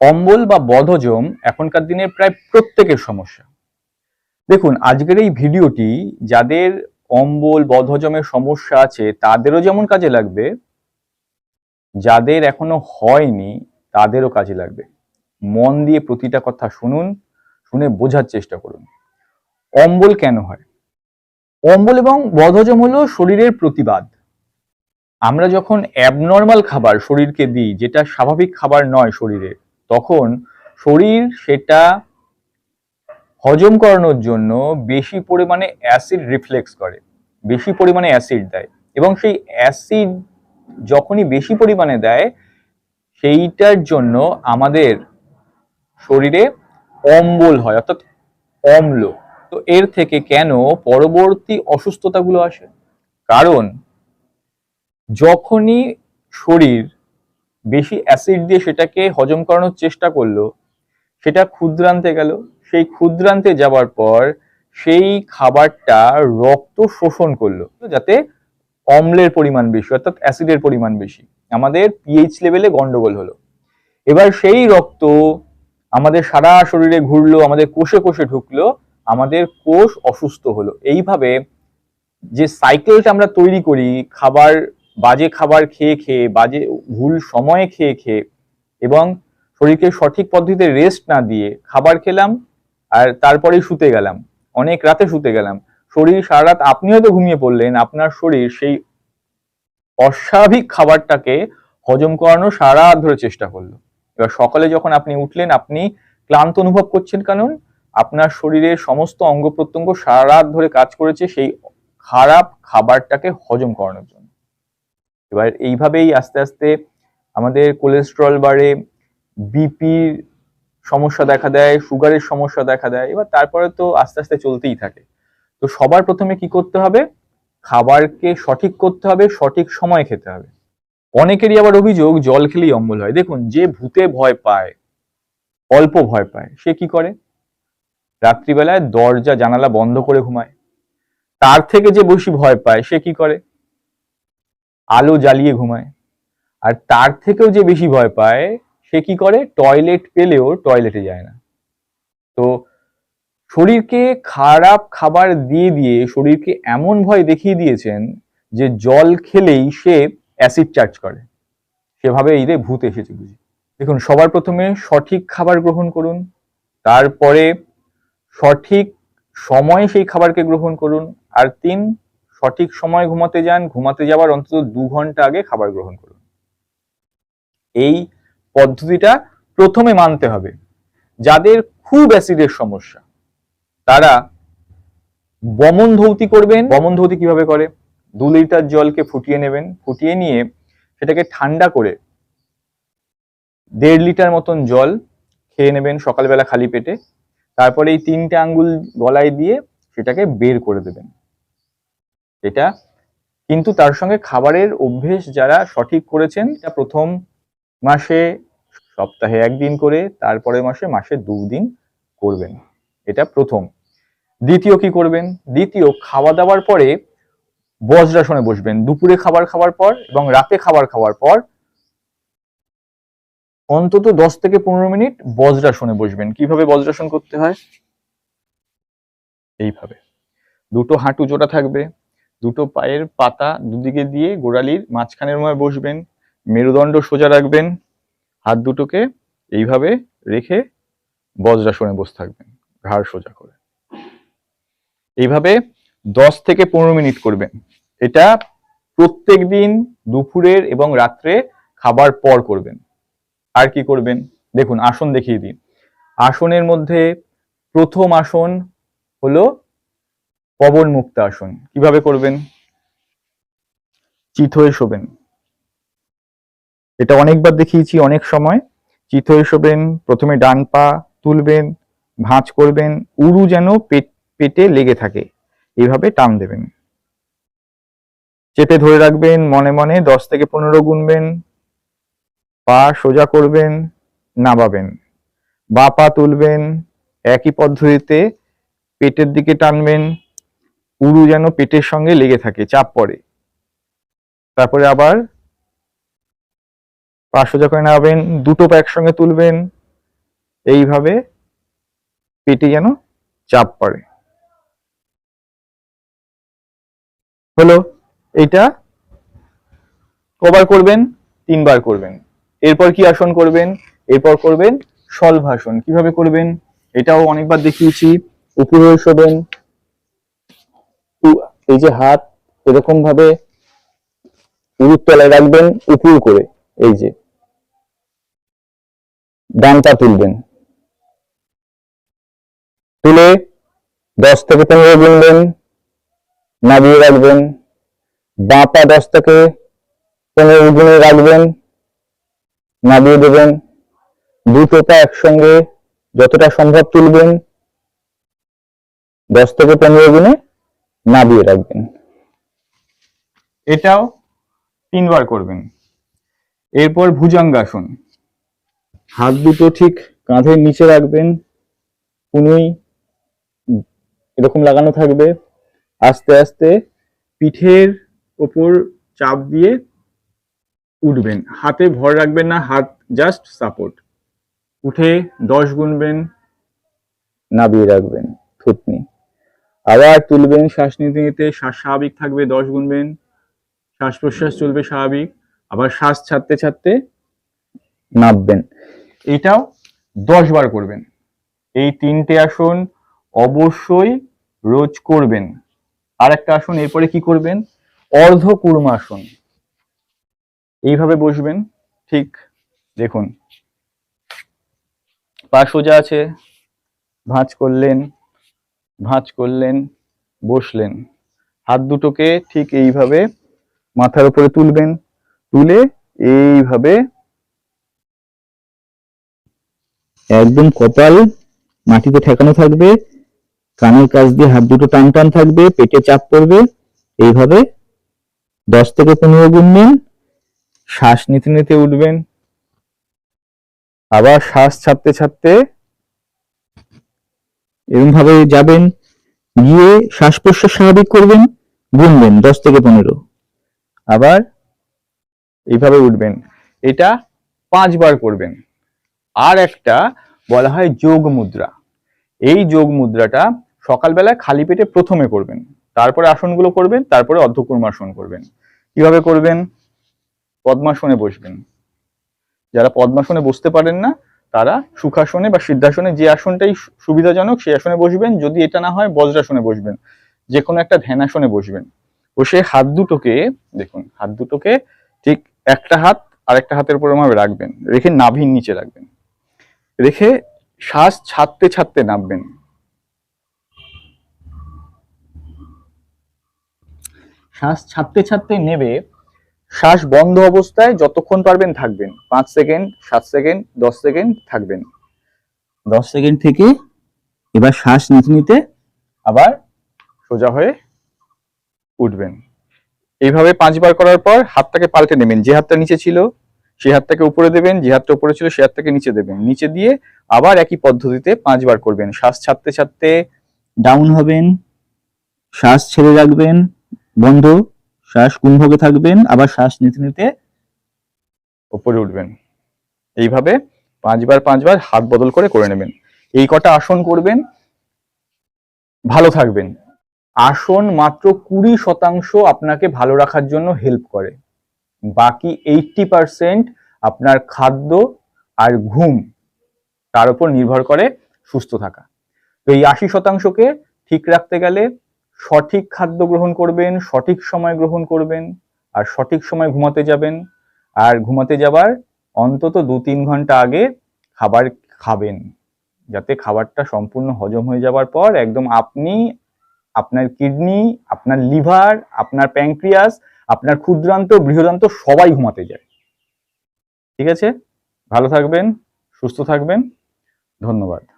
অম্বল বা বদহজম এখনকার দিনের প্রায় প্রত্যেকের সমস্যা। দেখুন, আজকের এই ভিডিওটি যাদের অম্বল, বদহজমের সমস্যা আছে, তাদেরও যেমন কাজে লাগবে, যাদের এখনও হয়নি, তাদেরও কাজে লাগবে। মন দিয়ে প্রতিটা কথা শুনুন, শুনে বোঝার চেষ্টা করুন। অম্বল কেন হয়? অম্বল এবং বদহজম হলো শরীরের প্রতিবাদ। আমরা যখন অ্যাবনর্মাল খাবার শরীরকে দিই, যেটা স্বাভাবিক খাবার নয় শরীরের তখন শরীর সেটা হজম করানোর জন্য বেশি পরিমাণে অ্যাসিড রিফ্লেক্স করে, বেশি পরিমাণে অ্যাসিড দেয় এবং সেই অ্যাসিড যখনই বেশি পরিমাণে দেয়, সেইটার জন্য আমাদের শরীরে অম্বল হয়, অর্থাৎ অম্ল। তো এর থেকে কেন পরবর্তী অসুস্থতাগুলো আসে? কারণ যখনই শরীর বেশি অ্যাসিড দিয়ে সেটাকে হজম করানোর চেষ্টা করল, সেটা ক্ষুদ্রান্তে গেল। সেই ক্ষুদ্রান্তে যাওয়ার পর সেই খাবারটা রক্ত শোষণ করল, যাতে অম্লের পরিমাণ বেশি, অর্থাৎ অ্যাসিডের পরিমাণ বেশি। আমাদের পিএইচ লেভেলে গন্ডগোল হলো। এবার সেই রক্ত আমাদের সারা শরীরে ঘুরলো, আমাদের কোষে কোষে ঢুকলো, আমাদের কোষ অসুস্থ হলো। এইভাবে যে সাইকেলটা আমরা তৈরি করি, খাবার বাজে খাবার খেয়ে খেয়ে, বাজে ভুল সময়ে খেয়ে খেয়ে এবং শরীরকে সঠিক পদ্ধতিতে রেস্ট না দিয়ে খাবার খেলাম আর তারপরেই শুতে গেলাম। অনেক রাতে শুতে গেলাম। শরীর সারা রাত আপনি হয়তো ঘুমিয়ে পড়লেন, আপনার শরীর সেই অস্বাভাবিক খাবারটাকে হজম করানোর সারা রাত ধরে চেষ্টা করল। এবার সকালে যখন আপনি উঠলেন, আপনি ক্লান্ত অনুভব করছেন কারণ আপনার শরীরের সমস্ত অঙ্গ প্রত্যঙ্গ সারা রাত ধরে কাজ করেছে সেই খারাপ খাবারটাকে হজম করানোর জন্য। এবার এইভাবেই আস্তে আস্তে আমাদের কোলেস্ট্রল বাড়ে বিপির সমস্যা দেখা দেয় সুগারের সমস্যা দেখা দেয়, এবার তারপরে তো আস্তে আস্তে চলতেই থাকে। তো সবার প্রথমে কি করতে হবে? খাবারকে সঠিক করতে হবে, সঠিক সময় খেতে হবে। অনেকেরই আবার অভিযোগ, জল খেলেই অম্বল হয়। দেখুন, যে ভূতে ভয় পায়, অল্প ভয় পায়, সে কি করে? রাত্রিবেলায় দরজা জানালা বন্ধ করে ঘুমায়। তার থেকে যে বেশি ভয় পায়, সে কি করে? আলো জ্বালিয়ে ঘুমায়। আর তার থেকেও যে বেশি ভয় পায়, সে কি করে? টয়লেট পেলেও টয়লেটে যায় না। তো শরীরকে খারাপ খাবার দিয়ে দিয়ে শরীরকে এমন ভয় দেখিয়ে দিয়েছেন যে জল খেলেই সে অ্যাসিড চার্জ করে। সেভাবে এই রে ভূত এসেছে বুঝি। দেখুন, সবার প্রথমে সঠিক খাবার গ্রহণ করুন, তারপরে সঠিক সময়ে সেই খাবারকে গ্রহণ করুন, আর তিন সঠিক সময় ঘুমাতে যান, ঘুমাতে যাওয়ার অন্তত দু ঘণ্টা আগে খাবার গ্রহণ করুন। এই পদ্ধতিটা প্রথমে মানতে হবে। যাদের খুব অ্যাসিডের সমস্যা, তারা বমন ধৌতি করবেন। বমন ধৌতি কীভাবে করে? দু লিটার জলকে ফুটিয়ে নেবেন। ফুটিয়ে নিয়ে সেটাকে ঠান্ডা করে দেড় লিটার মতন জল খেয়ে নেবেন সকালবেলা খালি পেটে। তারপরে এই তিনটে আঙ্গুল গলায় দিয়ে সেটাকে বের করে দেবেন। এটা। কিন্তু তার সঙ্গে খাবারের অভ্যেস যারা সঠিক করেছেন, এটা প্রথম মাসে, সপ্তাহে একদিন করে তারপরে মাসে মাসে দুদিন করবেন। এটা প্রথম। দ্বিতীয় কি করবেন? দ্বিতীয় খাওয়া দাওয়ার পরে বজ্রাসনে বসবেন। দুপুরে খাবার খাওয়ার পর এবং রাতে খাবার খাওয়ার পর অন্তত দশ থেকে পনেরো মিনিট বজ্রাসনে বসবেন। কীভাবে বজ্রাসন করতে হয়? এইভাবে। দুটো হাঁটু জোড়া থাকবে। দুটো পায়ের পাতা দুদিকে দিয়ে গোড়ালির মাঝখানের মধ্যে বসবেন, মেরুদণ্ড সোজা রাখবেন, হাত দুটোকে এইভাবে রেখে বজ্রাসনে বসে থাকবেন, ঘাড় সোজা করে। এইভাবে দশ থেকে পনেরো মিনিট করবেন। এটা প্রত্যেক দিন দুপুরের এবং রাত্রে খাবার পর করবেন। আর কি করবেন? দেখুন, আসন দেখিয়ে দিন আসনের মধ্যে প্রথম আসন হলো পবন মুক্ত আসন। কীভাবে করবেন? চিত হয়ে শোবেন। এটা অনেকবার দেখিয়েছি অনেক সময়। চিত হয়ে শোবেন, প্রথমে ডান পা তুলবেন, ভাঁজ করবেন, উরু যেন পেট, পেটে লেগে থাকে। এইভাবে টান দেবেন। চেপে ধরে রাখবেন, মনে মনে দশ থেকে পনেরো গুনবেন। পা সোজা করবেন, নামাবেন। বা পা তুলবেন, একই পদ্ধতিতে পেটের দিকে টানবেন উরু যেন পেটের সঙ্গে লেগে থাকে, চাপ পড়ে। তারপরে আবার পা সোজা করে দুটো পা একসঙ্গে তুলবেন, এইভাবে পেটে যেন চাপ পড়ে। হলো, এটা কবার করবেন, তিনবার করবেন। এরপর কি আসন করবেন? এরপর করবেন সলভাসন কীভাবে করবেন? এটাও অনেকবার দেখিয়েছি। উপরে শোবেন এই যে হাত এরকম ভাবে উরুর তলায় রাখবেন উপর করে, এই যে। ডানটা তুলবেন। তুলে দশ থেকে পনেরো গুনবেন নামিয়ে রাখবেন। বাঁ পা দশ থেকে পনেরো গুনে রাখবেন নামিয়ে দেবেন। দুটো পা একসঙ্গে যতটা সম্ভব তুলবেন, দশ থেকে পনেরো গুণে নামিয়ে রাখবেন। এটাও তিনবার করবেন। এরপর ভুজঙ্গাসন। হাত দুটো ঠিক কাঁধের নিচে রাখবেন কুনুই এরকম লাগানো থাকবে। আস্তে আস্তে পিঠের ওপর চাপ দিয়ে উঠবেন। হাতে ভর রাখবেন না হাত জাস্ট সাপোর্ট উঠে দশ গুনবেন নাবিয়ে রাখবেন থুতনি। আবার তুলবেন শ্বাস নিতে নিতে শ্বাস স্বাভাবিক থাকবে, দশ গুনবেন। শ্বাস প্রশ্বাস চলবে স্বাভাবিক, আবার শ্বাস ছাড়তে ছাড়তে নাববেন এটাও দশ বার করবেন। এই তিনটে আসন অবশ্যই রোজ করবেন। আর একটা আসন, এরপরে কি করবেন? অর্ধ কুর্মাসন এইভাবে বসবেন, ঠিক? দেখুন। পা সোজা আছে, ভাঁজ করলেন। ভাঁজ করলেন, বসলেন। হাত দুটোকে ঠিক এইভাবে মাথার উপরে তুলবেন, তুলে এইভাবে একদম কপাল মাটিতে ঠেকানো থাকবে, কানের কাছ দিয়ে হাত দুটো টান টান থাকবে, পেটে চাপ পড়বে। এইভাবে দশ থেকে পনেরো গুনবেন শ্বাস নিতে নিতে উঠবেন। আবার শ্বাস ছাড়তে ছাড়তে এরকম ভাবে যাবেন, গিয়ে শ্বাস প্রশ্বাস স্বাভাবিক করবেন, গুনবেন, দশ থেকে পনেরো। আবার এইভাবে উঠবেন। এটা পাঁচবার করবেন। আর একটা বলা হয় যোগ মুদ্রা। এই যোগ মুদ্রাটা সকালবেলায় খালি পেটে প্রথমে করবেন। তারপরে আসনগুলো করবেন, তারপরে অর্ধকুর্মাসন করবেন। কীভাবে করবেন? পদ্মাসনে বসবেন। যারা পদ্মাসনে বসতে পারেন না তারা সুখাসনে বা সিদ্ধাসনে যে আসনটাই সুবিধাজনক সেই আসনে বসবেন। যদি এটা না হয় বজ্রাসনে বসবেন। যে কোনো একটা ধ্যানাসনে বসবেন। বসে হাত দুটোকে, দেখুন, হাত দুটোকে ঠিক একটা হাত আর একটা হাতের উপর ভাবে রাখবেন। রেখে নাভির নিচে রাখবেন। রেখে শ্বাস ছাড়তে ছাড়তে নামবেন। শ্বাস ছাড়তে ছাড়তে নেবে শ্বাস বন্ধ অবস্থায় যতক্ষণ পারবেন থাকবেন। পাঁচ সেকেন্ড, সাত সেকেন্ড, দশ সেকেন্ড থাকবেন। দশ সেকেন্ড থেকে এবার শ্বাস নিতে নিতে আবার সোজা হয়ে উঠবেন। এইভাবে পাঁচবার করার পর হাতটাকে পাল্টে নেবেন। যে হাতটা নিচে ছিল, সেই হাতটাকে উপরে দেবেন। যে হাতটা উপরে ছিল, সেই হাতটাকে নিচে দেবেন। নিচে দিয়ে আবার একই পদ্ধতিতে পাঁচবার করবেন। শ্বাস ছাড়তে ছাড়তে ডাউন হবেন, শ্বাস ছেড়ে রাখবেন, বন্ধ শ্বাস কুম্ভকে থাকবেন, আবার শ্বাস নিতে নিতে উপরে উঠবেন। এইভাবে পাঁচবার পাঁচবার হাত বদল করে করে নেবেন। এই কটা আসন করবেন, ভালো থাকবেন। আসন মাত্র কুড়ি শতাংশ আপনাকে ভালো রাখার জন্য হেল্প করে। বাকি এইটটি পারসেন্ট আপনার খাদ্য আর ঘুম, তার উপর নির্ভর করে সুস্থ থাকা। তো এই আশি শতাংশকে ঠিক রাখতে গেলে সঠিক খাদ্য গ্রহণ করবেন, সঠিক সময় গ্রহণ করবেন, আর সঠিক সময় ঘুমাতে যাবেন। আর ঘুমাতে যাবার অন্তত দু তিন ঘণ্টা আগে খাবার খাবেন, যাতে খাবারটা সম্পূর্ণ হজম হয়ে যাবার পর একদম আপনি, আপনার কিডনি, আপনার লিভার, আপনার প্যাংক্রিয়াস, আপনার ক্ষুদ্রান্ত, বৃহদান্ত সবাই ঘুমাতে যায়। ঠিক আছে? ভালো থাকবেন, সুস্থ থাকবেন। ধন্যবাদ।